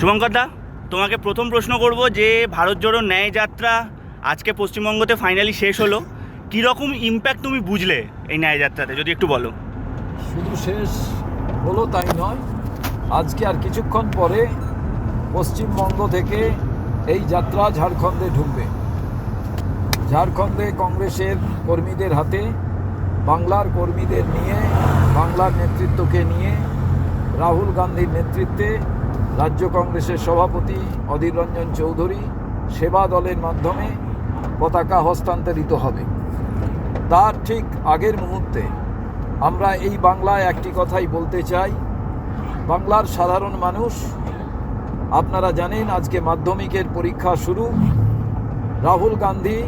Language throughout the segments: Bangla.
শুভঙ্কর দা, তোমাকে প্রথম প্রশ্ন করব যে ভারত জোড়ো ন্যায় যাত্রা আজকে পশ্চিমবঙ্গতে ফাইনালি শেষ হলো। কীরকম ইম্প্যাক্ট তুমি বুঝলে এই ন্যায় যাত্রাতে? যদি একটু বলো। শুধু শেষ হলো তাই নয়, আজকে আর কিছুক্ষণ পরে পশ্চিমবঙ্গ থেকে এই যাত্রা ঝাড়খণ্ডে ঢুকবে। ঝাড়খণ্ডে কংগ্রেসের কর্মীদের হাতে, বাংলার কর্মীদের নিয়ে, বাংলার নেতৃত্বকে নিয়ে, রাহুল গান্ধীর নেতৃত্বে রাজ্য কংগ্রেসের সভাপতি অধীর রঞ্জন চৌধুরী সেবা দলের মাধ্যমে পতাকা হস্তান্তরিত হবে। তার ঠিক আগের মুহূর্তে আমরা এই বাংলায় একটি কথাই বলতে চাই। বাংলার সাধারণ মানুষ, আপনারা জানেন আজকে মাধ্যমিকের পরীক্ষা শুরু। রাহুল গান্ধী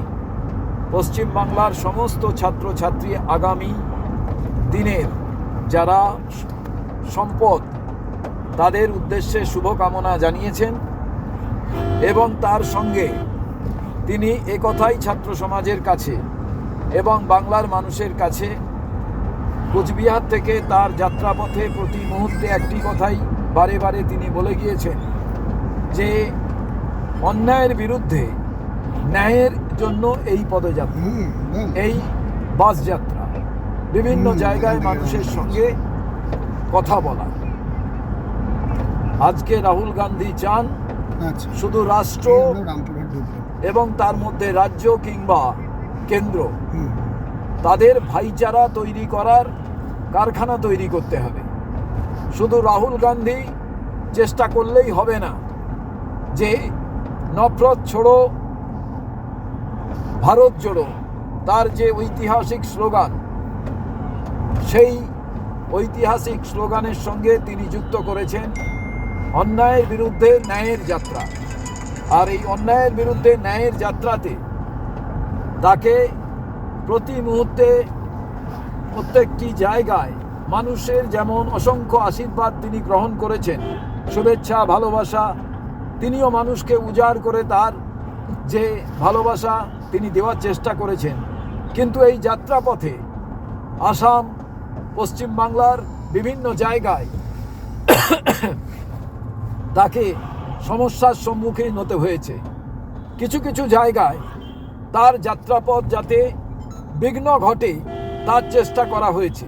পশ্চিম বাংলার সমস্ত ছাত্রছাত্রী আগামী দিনের যারা সম্পদ তাদের উদ্দেশ্যে শুভকামনা জানিয়েছেন এবং তার সঙ্গে তিনি একথাই ছাত্র সমাজের কাছে এবং বাংলার মানুষের কাছে কোচবিহার থেকে তার যাত্রাপথে প্রতি মুহূর্তে একটি কথাই বারে বারে তিনি বলে গিয়েছেন যে অন্যায়ের বিরুদ্ধে ন্যায়ের জন্য এই পদযাত্রা এই বাস যাত্রা বিভিন্ন জায়গায় মানুষের সঙ্গে কথা বলা। আজকে রাহুল গান্ধী চান আচ্ছা। শুধু রাষ্ট্র এবং তার মধ্যে রাজ্য কিংবা কেন্দ্র। তাদের ভাইচারা তৈরি করার কারখানা তৈরি করতে হবে। শুধু রাহুল গান্ধী চেষ্টা করলেই হবে না যে নফরত ছোড়ো ভারত জোড়ো তার যে ঐতিহাসিক স্লোগান সেই ঐতিহাসিক স্লোগানের সঙ্গে তিনি যুক্ত করেছেন অন্যায়ের বিরুদ্ধে ন্যায়ের যাত্রা। আর এই অন্যায়ের বিরুদ্ধে ন্যায়ের যাত্রাতে তাকে প্রতি মুহূর্তে প্রত্যেকটি জায়গায় মানুষের যেমন অসংখ্য আশীর্বাদ তিনি গ্রহণ করেছেন, শুভেচ্ছা, ভালোবাসা, তিনিও মানুষকে উজাড় করে তার যে ভালোবাসা তিনি দেওয়ার চেষ্টা করেছেন। কিন্তু এই যাত্রাপথে আসাম, পশ্চিমবাংলার বিভিন্ন জায়গায় তাকে সমস্যার সম্মুখীন হতে হয়েছে। কিছু কিছু জায়গায় তার যাত্রাপথ যাতে বিঘ্ন ঘটে, তার চেষ্টা করা হয়েছে।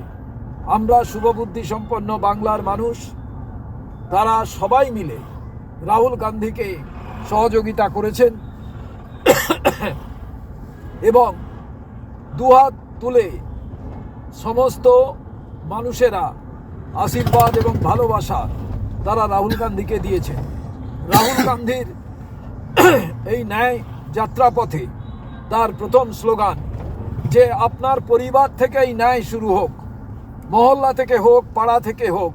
আমরা শুভবুদ্ধি সম্পন্ন বাংলার মানুষ, তারা সবাই মিলে রাহুল গান্ধীকে সহযোগিতা করেছেন। এবং দুহাত তুলে সমস্ত মানুষেরা আশীর্বাদ এবং ভালোবাসা তারা রাহুল গান্ধীকে দিয়েছেন রাহুল গান্ধীর এই ন্যায় যাত্রাপথে তার প্রথম স্লোগান, যে আপনার পরিবার থেকেই ন্যায় শুরু হোক, মহল্লা থেকে হোক, পাড়া থেকে হোক,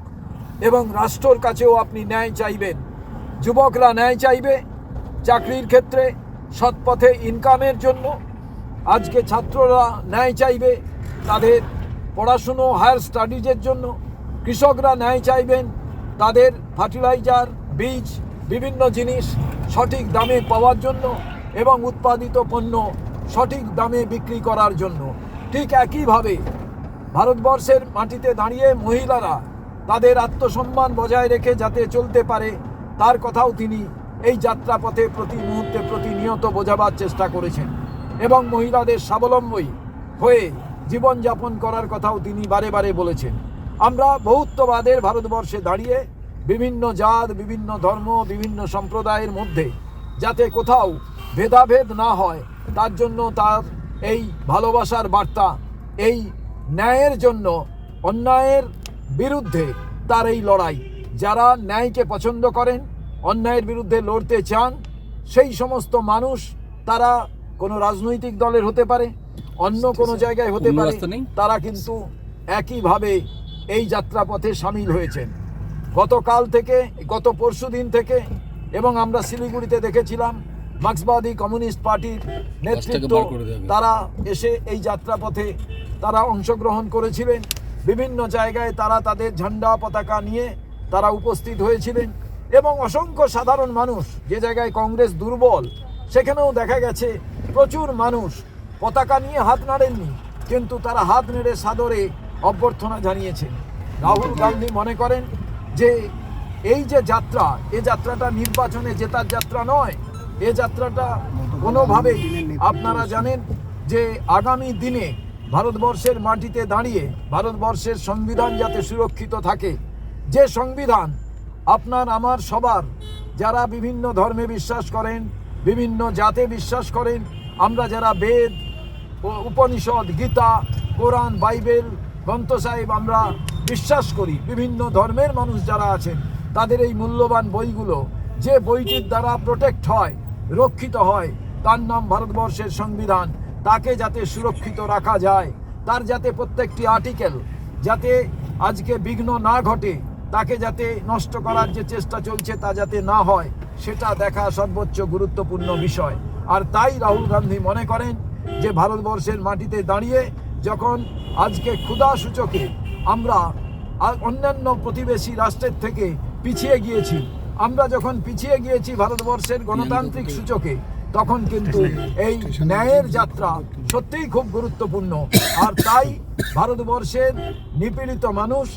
এবং রাষ্ট্রর কাছেও আপনি ন্যায় চাইবেন। যুবকরা ন্যায় চাইবে চাকরির ক্ষেত্রে, সৎপথে, ইনকামের জন্য। আজকে ছাত্ররা ন্যায় চাইবে তাদের পড়াশুনো, হায়ার স্টাডিজের জন্য। কৃষকরা ন্যায় চাইবেন তাদের ফার্টিলাইজার বীজ, বিভিন্ন জিনিস সঠিক দামে পাওয়ার জন্য এবং উৎপাদিত পণ্য সঠিক দামে বিক্রি করার জন্য। ঠিক একইভাবে ভারতবর্ষের মাটিতে দাঁড়িয়ে মহিলারা তাদের আত্মসম্মান বজায় রেখে যাতে চলতে পারে, তার কথাও তিনি এই যাত্রাপথে প্রতি মুহূর্তে প্রতিনিয়ত বোঝাবার চেষ্টা করেছেন এবং মহিলাদের স্বাবলম্বী হয়ে জীবনযাপন করার কথাও তিনি বারে বারে বলেছেন। আমরা বহুত্ববাদের ভারতবর্ষে দাঁড়িয়ে বিভিন্ন জাত বিভিন্ন ধর্ম বিভিন্ন সম্প্রদায়ের মধ্যে যাতে কোথাও ভেদাভেদ না হয় তার জন্য তার এই ভালোবাসার বার্তা এই ন্যায়ের জন্য অন্যায়ের বিরুদ্ধে তার এই লড়াই যারা ন্যায়কে পছন্দ করেন অন্যায়ের বিরুদ্ধে লড়তে চান সেই সমস্ত মানুষ তারা কোনো রাজনৈতিক দলের হতে পারে অন্য কোনো জায়গায় হতে পারে? তারা কিন্তু একইভাবে এই যাত্রাপথে সামিল হয়েছেন। গতকাল থেকে গত পরশু দিন থেকে এবং আমরা শিলিগুড়িতে দেখেছিলাম মার্ক্সবাদী কমিউনিস্ট পার্টির নেতৃত্ব। তারা এসে এই যাত্রাপথে তারা অংশগ্রহণ করেছিলেন। বিভিন্ন জায়গায় তারা তাদের ঝান্ডা পতাকা নিয়ে তারা উপস্থিত হয়েছিলেন এবং অসংখ্য সাধারণ মানুষ যে জায়গায় কংগ্রেস দুর্বল সেখানেও দেখা গেছে প্রচুর মানুষ পতাকা নিয়ে হাত নাড়েননি। কিন্তু তারা হাত নেড়ে সাদরে অভ্যর্থনা জানিয়েছেন রাহুল গান্ধী মনে করেন যে এই যে যাত্রা, এ যাত্রাটা নির্বাচনে জেতার যাত্রা নয়, এ যাত্রাটা কোনোভাবেই আপনারা জানেন যে আগামী দিনে ভারতবর্ষের মাটিতে দাঁড়িয়ে, ভারতবর্ষের সংবিধান যাতে সুরক্ষিত থাকে। যে সংবিধান আপনার, আমার, সবার, যারা বিভিন্ন ধর্মে বিশ্বাস করেন, বিভিন্ন জাতে বিশ্বাস করেন, আমরা যারা বেদ উপনিষদ, গীতা, কোরআন, বাইবেল গ্রন্থ সাহেব, আমরা বিশ্বাস করি বিভিন্ন ধর্মের মানুষ যারা আছেন, তাদের এই মূল্যবান বইগুলো যে বইটির দ্বারা প্রোটেক্ট হয়, রক্ষিত হয়, তার নাম ভারতবর্ষের সংবিধান, তাকে যাতে সুরক্ষিত রাখা যায়, তার যাতে প্রত্যেকটি আর্টিকেল যাতে আজকে বিঘ্ন না ঘটে, তাকে যাতে নষ্ট করার যে চেষ্টা চলছে তা যাতে না হয়, সেটা দেখা সর্বোচ্চ গুরুত্বপূর্ণ বিষয়। আর তাই রাহুল গান্ধী মনে করেন যে ভারতবর্ষের মাটিতে দাঁড়িয়ে যখন আজকে ক্ষুধা সূচকে আমরা অন্যান্য প্রতিবেশী রাষ্ট্রের থেকে পিছিয়ে গিয়েছি। আমরা যখন পিছিয়ে গিয়েছি ভারতবর্ষের গণতান্ত্রিক সূচকে, তখন কিন্তু এই ন্যায়ের যাত্রা সত্যিই খুব গুরুত্বপূর্ণ। আর তাই ভারতবর্ষের নিপীড়িত মানুষ,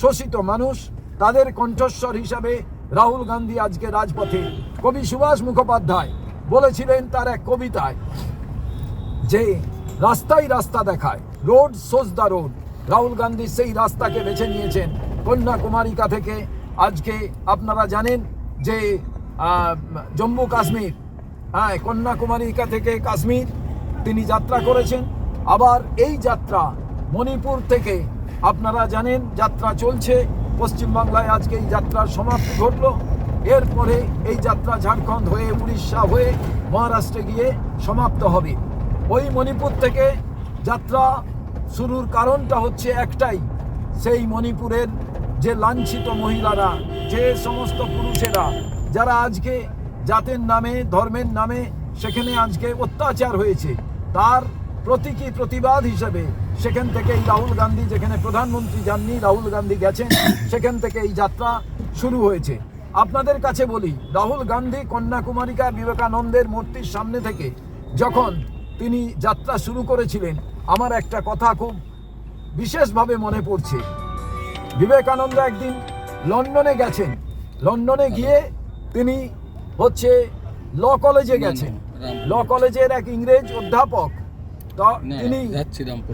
শোষিত মানুষ, তাদের কণ্ঠস্বর হিসাবে রাহুল গান্ধী আজকে রাজপথে কবি সুভাষ মুখোপাধ্যায় বলেছিলেন তার এক কবিতায় যে রাস্তাই রাস্তা দেখায়। Road shows the road. Rahul Gandhi সেই রাস্তাকে বেছে নিয়েছেন কন্যাকুমারিকা থেকে। আজকে আপনারা জানেন যে জম্মু কাশ্মীর হ্যাঁ কন্যাকুমারিকা থেকে কাশ্মীর তিনি যাত্রা করেছেন। আবার এই যাত্রা মণিপুর থেকে আপনারা জানেন যাত্রা চলছে। পশ্চিমবাংলায় আজকে এই যাত্রার সমাপ্তি ঘটলো। এরপরে এই যাত্রা ঝাড়খণ্ড হয়ে উড়িষ্যা হয়ে মহারাষ্ট্রে গিয়ে সমাপ্ত হবে। ওই মণিপুর থেকে যাত্রা শুরুর কারণটা হচ্ছে একটাই, সেই মণিপুরের যে লাঞ্ছিত মহিলারা, যে সমস্ত পুরুষেরা, যারা আজকে জাতের নামে, ধর্মের নামে সেখানে আজকে অত্যাচার হয়েছে, তার প্রতীকী প্রতিবাদ হিসেবে সেখান থেকে এই রাহুল গান্ধী, যেখানে প্রধানমন্ত্রী যাননি, রাহুল গান্ধী গেছেন, সেখান থেকে এই যাত্রা শুরু হয়েছে। আপনাদের কাছে বলি, রাহুল গান্ধী কন্যাকুমারিকা বিবেকানন্দের মূর্তির সামনে থেকে যখন তিনি যাত্রা শুরু করেছিলেন। আমার একটা কথা খুব বিশেষভাবে মনে পড়ছে। বিবেকানন্দ একদিন লন্ডনে গেছেন। লন্ডনে গিয়ে তিনি হচ্ছে ল কলেজে গেছেন। ল কলেজের এক ইংরেজ অধ্যাপক। তা তিনি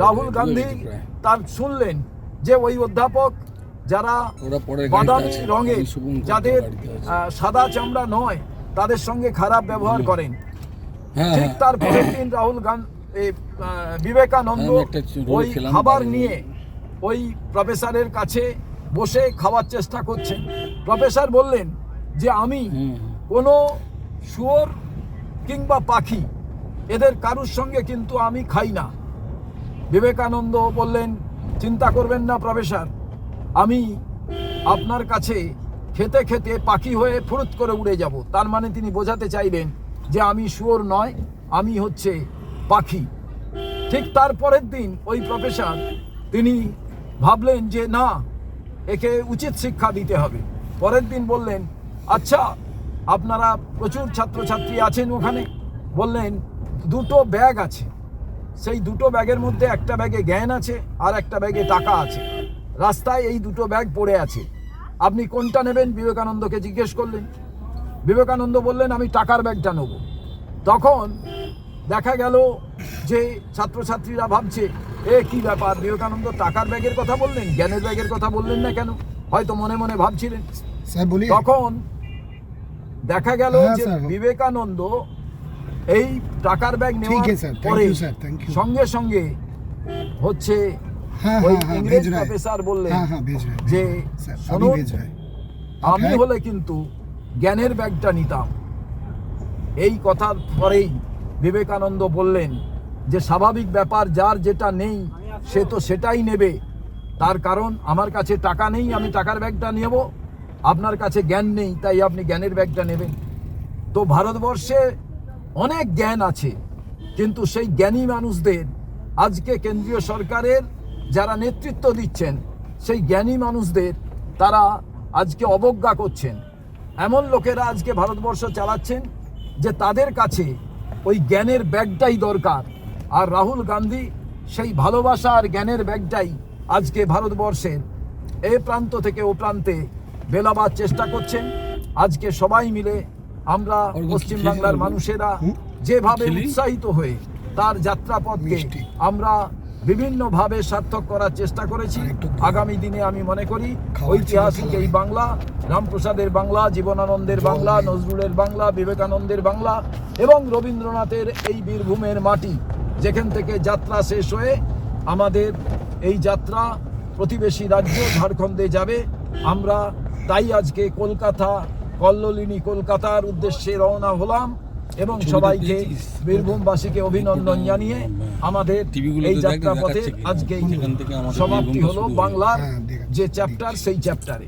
রাহুল গান্ধী তার শুনলেন যে ওই অধ্যাপক যারা বাদামি রঙের যাদের সাদা চামড়া নয় তাদের সঙ্গে খারাপ ব্যবহার করেন। ঠিক হ্যাঁ। তার পরের দিন রাহুল গান্ধী বিবেকানন্দ রোল ওই খাবার নিয়ে ওই প্রফেসরের কাছে বসে খাওয়ার চেষ্টা করছেন। প্রফেসর বললেন যে আমি কোনো শুয়োর কিংবা পাখি এদের কারুর সঙ্গে কিন্তু আমি খাই না। বিবেকানন্দ বললেন চিন্তা করবেন না প্রফেসর আমি আপনার কাছে খেতে খেতে পাখি হয়ে ফুরুত করে উড়ে যাব। তার মানে তিনি বোঝাতে চাইলেন যে আমি শুয়োর নয়, আমি হচ্ছে পাখি। ঠিক তার পরের দিন ওই প্রফেসর, তিনি ভাবলেন যে না, একে উচিত শিক্ষা দিতে হবে। পরের দিন বললেন আচ্ছা আপনারা প্রচুর ছাত্রছাত্রী আছেন ওখানে? বললেন, দুটো ব্যাগ আছে। সেই দুটো ব্যাগের মধ্যে একটা ব্যাগে জ্ঞান আছে আর একটা ব্যাগে টাকা আছে। রাস্তায় এই দুটো ব্যাগ পড়ে আছে। আপনি কোনটা নেবেন? বিবেকানন্দকে জিজ্ঞেস করলেন। বিবেকানন্দ বললেন আমি টাকার ব্যাগটা নেব। তখন দেখা গেল যে ছাত্রছাত্রীরা ভাবছে এ কি ব্যাপার? বিবেকানন্দ টাকার ব্যাগের কথা বললেন? জ্ঞানের ব্যাগের কথা বললেন না কেন? হয়তো মনে মনে ভাবছিলেন। তখন দেখা গেল যে বিবেকানন্দ এই টাকার ব্যাগ নেওয়ার পরে সঙ্গে সঙ্গে হচ্ছে ইংরেজ প্রফেসর বললেন যে আমি হলে কিন্তু জ্ঞানের ব্যাগটা নিতাম। এই কথার পরেই বিবেকানন্দ বললেন যে, স্বাভাবিক ব্যাপার, যার যেটা নেই, সে তো সেটাই নেবে। তার কারণ, আমার কাছে টাকা নেই, আমি টাকার ব্যাগটা নেব। আপনার কাছে জ্ঞান নেই, তাই আপনি জ্ঞানের ব্যাগটা নেবেন। তো ভারতবর্ষে অনেক জ্ঞান আছে, কিন্তু সেই জ্ঞানী মানুষদের আজকে কেন্দ্রীয় সরকারের যারা নেতৃত্ব দিচ্ছেন, সেই জ্ঞানী মানুষদের তারা আজকে অবজ্ঞা করছেন। এমন লোকেরা আজকে ভারতবর্ষ চালাচ্ছেন যে তাদের কাছে ওই জ্ঞানের ব্যাগটাই দরকার। আর রাহুল গান্ধী সেই ভালোবাসা আর জ্ঞানের ব্যাগটাই আজকে ভারতবর্ষের এ প্রান্ত থেকে ও প্রান্তে বেলাবার চেষ্টা করছেন। আজকে সবাই মিলে আমরা পশ্চিমবাংলার মানুষেরা যেভাবে উৎসাহিত হয়ে তার যাত্রাপথকে। আমরা বিভিন্নভাবে সার্থক করার চেষ্টা করেছি। আগামী দিনে আমি মনে করি ঐতিহাসিক এই বাংলা রামপ্রসাদের বাংলা জীবনানন্দের বাংলা নজরুলের বাংলা বিবেকানন্দের বাংলা এবং রবীন্দ্রনাথের এই বীরভূমের মাটি। যেখান থেকে যাত্রা শেষ হয়ে আমাদের এই যাত্রা প্রতিবেশী রাজ্য ঝাড়খণ্ডে যাবে। আমরা তাই আজকে কলকাতা কল্লোলিনী কলকাতার উদ্দেশ্যে রওনা হলাম। এবং সবাইকে? বীরভূমবাসীকে অভিনন্দন জানিয়ে আমাদের এই দেখাচ্ছে কি? আজকে সেখান থেকে আমাদের সমাপ্তি হলো বাংলার হ্যাঁ, যে চ্যাপ্টার সেই চ্যাপ্টারে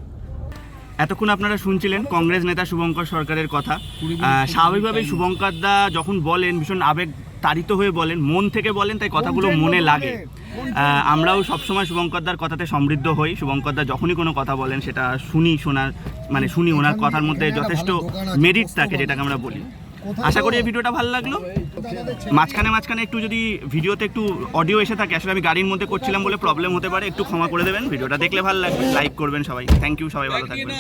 এতক্ষণ আপনারা শুনছিলেন কংগ্রেস নেতা শুভঙ্কর সরকারের কথা। স্বাভাবিকভাবেই শুভঙ্কর দা যখন বলেন ভীষণ আবেগ তাড়িত হয়ে বলেন মন থেকে বলেন তাই কথাগুলো মনে লাগে। আমরাও সবসময় শুভঙ্কর দার কথাতে সমৃদ্ধ হই। শুভঙ্কর দা যখনই কোনো কথা বলেন সেটা শুনি শোনার মানে শুনি ওনার কথার মধ্যে যথেষ্ট মেরিট থাকে যেটাকে আমরা বলি। আশা করি এই ভিডিওটা ভালো লাগল। মাঝখানে মাঝখানে একটু যদি ভিডিওতে একটু অডিও এসে থাকে আসলে আমি গাড়ির মধ্যে করছিলাম বলে প্রবলেম হতে পারে একটু ক্ষমা করে দেবেন। ভিডিওটা দেখলে ভালো লাগবে লাইক করবেন সবাই। থ্যাংক ইউ সবাই ভালো থাকবেন।